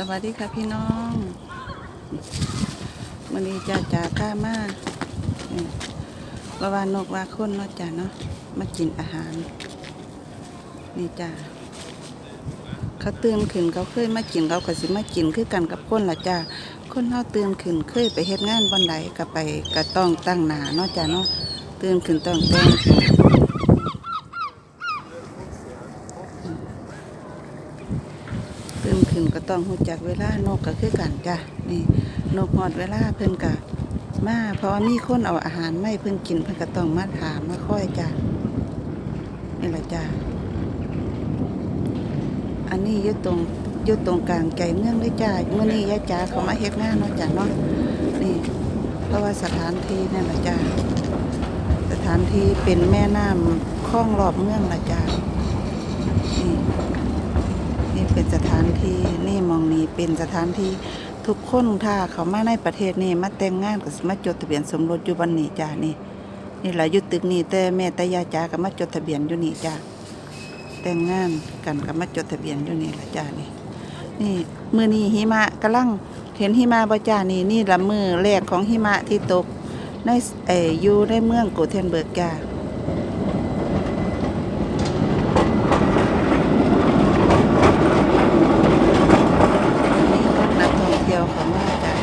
สวัสดีค่ะพี่น้องวันนี้จ้าจ่าข้ามานี่บาวานกว่าคนเนาะจ้าเนาะมากินอาหาร นี่จ้าเขาตื่นขึ้นเขาเคยมากินเขาก็สิมากินคือกันกับคนละจ้าคนเขาตื่นขึ้นเคยไปเฮ็ดงานบอนใดก็ไปก็ต้องตั้งหนาเนาะจ้าเนาะตื่นขึ้นต้องแต่ง ตื่นขึ้นก็ต้องหูจักเวลานกก็คือกันจ้ะนี่นกหอดเวลาเพิ่นกะมาเพราะว่ามีคนเอาอาหารไม่เพิ่นกินเพิ่นก็ต้องมาถามมาค่อยจ้ะนี่แหละจ้ะอันนี้ยู่ตรงยู่ตรงกลางใจเมืองเลยจ้ะเมื่อนี้ยายจ๋าเขามาเฮ็ดงานเนาะจ้ะเนาะนี่ เพราะว่าสถานที่นั่นแหละจ้ะสถานที่เป็นแม่น้ำคล้องรอบเมืองละจ้ะนี่ นี่เป็นสถานที่นี่มองนี้เป็นสถานที่ทุกคนถ้าเขามาในประเทศนี่มาแต่งงานก็สิมาจดทะเบียนสมรสอยู่บันนี้จ้านี่ นี่แหละอยู่ตึกนี้แต่แม่แตายาจ้าก็มาจดทะเบียนอยู่นี่จ้าแต่งงานกันก็มาจดทะเบียนอยู่นี่ละจ้านี่ นี่มือนี้หิมะกำลังเห็นหิมะบ่จ้านี่นี่ละมือแรกของหิมะที่ตกในเอออยู่ในเมืองโกเทนเบิร์กจ้า นี่นักท่องเที่ยวเขามาจาก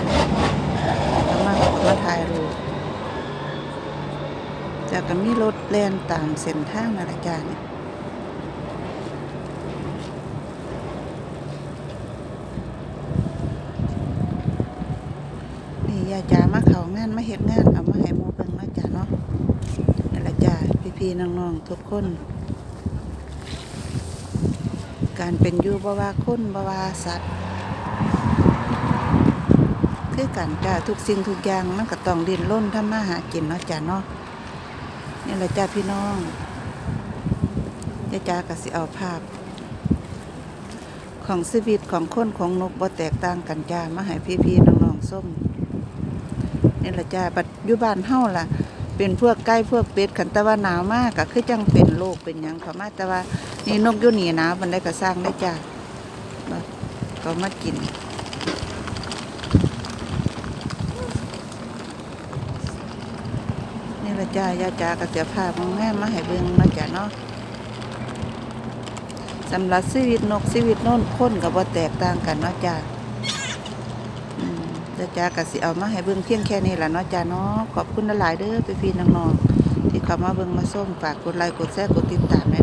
เขามาเขามา ถ่ายรูปจากก็มีรถแล่นตามเส้นทางนั่นแหละจ้านี่ยนี่ยาจ๋ามาเขางานมาเฮ็ดงานเอามาให้มูเบิ่งนาะจ้าเนาะนี่แหละจ้าพี่ๆน้องๆทุกคน การเป็นอยู่บ่ว่าคนบ่ว่าสัตว์ คือกันจ้าทุกสิ่งทุกอย่างมันก็ต้องดิ้นร่นทำมาหากินเนาะจ้าเนาะนี่แหละจ้าพี่น้องจ้าจ้าก็สิเอาภาพ ของชีวิตของคนของนกบ่แตกต่างกันจ้ามาให้พี่ๆน้องๆส้มนี่แหละจ้าปัจจุบันเฮาล่ะ เป็นพวกไก่พวกเป็ดขันต่ว่าหนาวมากก็คือจังเป็นโรคเป็นหยังเขามาแต่ว่านี่นกอยู่นี่หนาวมันได้ก็สร้างได้จ้าก็มากิน นี่ ละจ้ายาจากระเสียภาพมงามมาให้เบิ่งมาจ้าเนาะสำหรับชีวิตนกชีวิตโน่นคนกับว่าแตกต่างกันเนาะจ้าจ้าจากระสิเอามาให้เบิ่งเพียงแค่นี้แหละเนาะจ้าเนาะขอบคุณหลายเด้อพี่ๆน้องๆที่เข้ามาเบิ่งมาส้มฝากกดไลค์กดแชร์กดติดตามให้